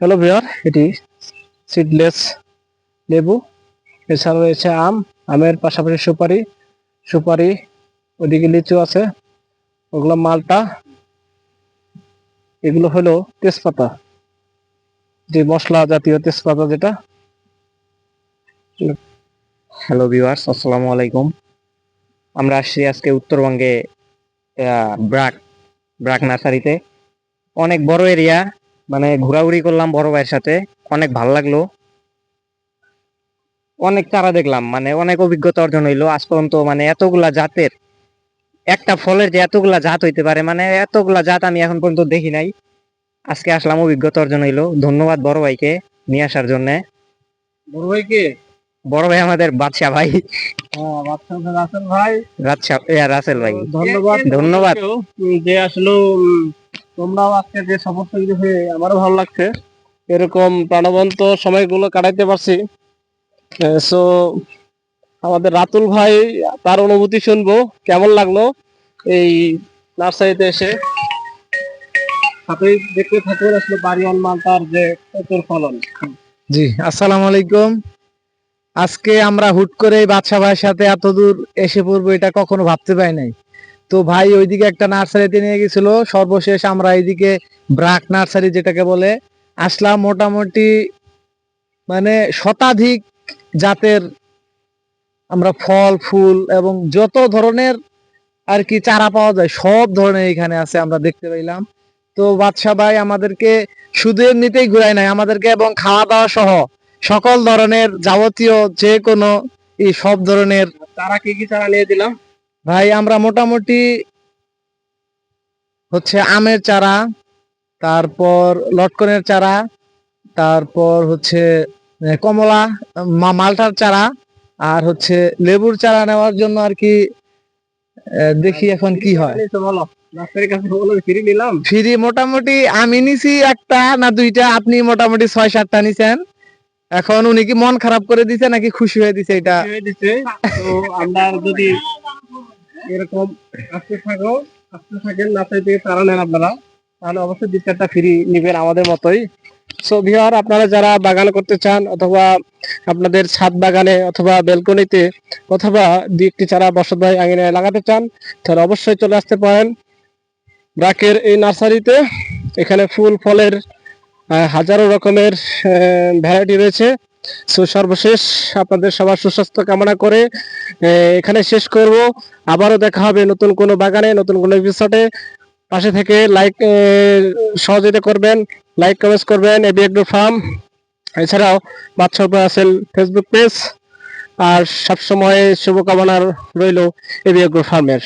Hello viewer এটি seedless লেবু। এছাড়া রয়েছে আম। আমের পাশাপাশি সুপারি। সুপারি, ওদিকে লিচু আছে। ওগুলো মালটা। এগুলো হলো তেজপাতা। যে মশলা জাতীয় তেজপাতা যেটা। হ্যালো ভিউয়ার্স, আসসালামু আলাইকুম। আমরা আসছি আজকে উত্তরবঙ্গে ব্রাক ব্রাক নার্সারিতে। অনেক বড় এরিয়া মানে ঘোরাঘুরি করলাম বড় ভাইয়ের সাথে অনেক ভালো লাগল। অনেক চারা দেখলাম মানে অনেক অভিজ্ঞতা অর্জন হইল। আজ পর্যন্ত মানে এতগুলা জাতের একটা ফলের যে এতগুলা জাত হইতে পারে মানে এতগুলা জাত আমি এখন পর্যন্ত দেখি নাই। আজকে আসলাম অভিজ্ঞতা অর্জন হইল। ধন্যবাদ বড় ভাইকে নিয়ে আসার জন্য। বড় ভাই কে? বড় ভাই আমাদের বাদশা ভাই। রাসেল ভাই। রাসেল ভাই। ধন্যবাদ। ধন্যবাদ। যে আসলে তোমরাও আজকে যে সমস্ত কিছু হয়ে আমারও ভালো লাগছে। এরকম প্রাণবন্ত সময়গুলো কাটাইতে পারছি। সো আমাদের রাতুল ভাই, তার অনুভূতি শুনব। কেমন লাগল এই নার্সারিতে এসে? সাথে দেখতে থাকুন, আসলে মালটার যে প্রচুর ফলন। জি, আসসালামু আলাইকুম। আজকে আমরা হুট করে বাদশা ভাইয়ের সাথে এত দূর এসে পড়ব, এটা কখনো ভাবতে পাই নাই। তো ভাই ওইদিকে একটা নার্সারিতে নিয়ে গেছিল। সর্বশেষ আমরা এইদিকে ব্রাক নার্সারি যেটাকে বলে, আসলাম মোটামুটি মানে শতাধিক জাতের আমরা ফল, ফুল এবং যত ধরনের আর কি চারা পাওয়া যায়, সব ধরনের এখানে আছে আমরা দেখতে পাইলাম। তো বাদশা ভাই আমাদেরকে শুধু এমনিতেই ঘুরায় নাই, আমাদেরকে এবং খাওয়া দাওয়া সহ সকল ধরনের যাবতীয় যে কোনো সব ধরনের তারা কি কি চারা নিয়ে দিলাম? ভাই আমরা মোটামুটি হচ্ছে আমের চারা তারপর লটকনের চারা তারপর হচ্ছে কমলা মালটার চারা আর হচ্ছে লেবুর চারা নেওয়ার জন্য আর কি দেখি এখন কি হয়। ফিরে নিলাম। ফ্রি মোটামুটি আমি নিছি একটা না দুইটা আপনি মোটামুটি ছয় সাতটা নিছেন। এখন উনি কি মন খারাপ করে দিছে নাকি খুশি হয়ে দিছে এটা? আমরা যদি এরকম আসতে থাকো আসতে থাকেন নার্সারি থেকে তারা নেন আপনারা। তাহলে অবশ্যই দু চারটা ফ্রি নিবেন আমাদের মতোই। সো ভিওর আপনারা যারা বাগান করতে চান অথবা আপনাদের ছাদ বাগানে অথবা বেলকনিতে অথবা দু একটি চারা বসত ভাই আঙিনায় লাগাতে চান, তাহলে অবশ্যই চলে আসতে পারেন ব্রাকের এই নার্সারিতে। এখানে ফুল, ফলের হাজারো রকমের ভ্যারাইটি রয়েছে। সো সর্বশেষ আপনাদের সবার সুস্বাস্থ্য কামনা করে এখানে শেষ করব। আবারও দেখা হবে নতুন কোনো বাগানে, নতুন কোনো এপিসোডে পাশে থেকে লাইক সহযোগিতা করবেন লাইক কমেন্টস করবেন এবি এগ্রো ফার্ম। এছাড়াও বাদশাহ আছেন ফেসবুক পেজ আর সবসময় শুভকামনা রইল এবি এগ্রো ফার্মের।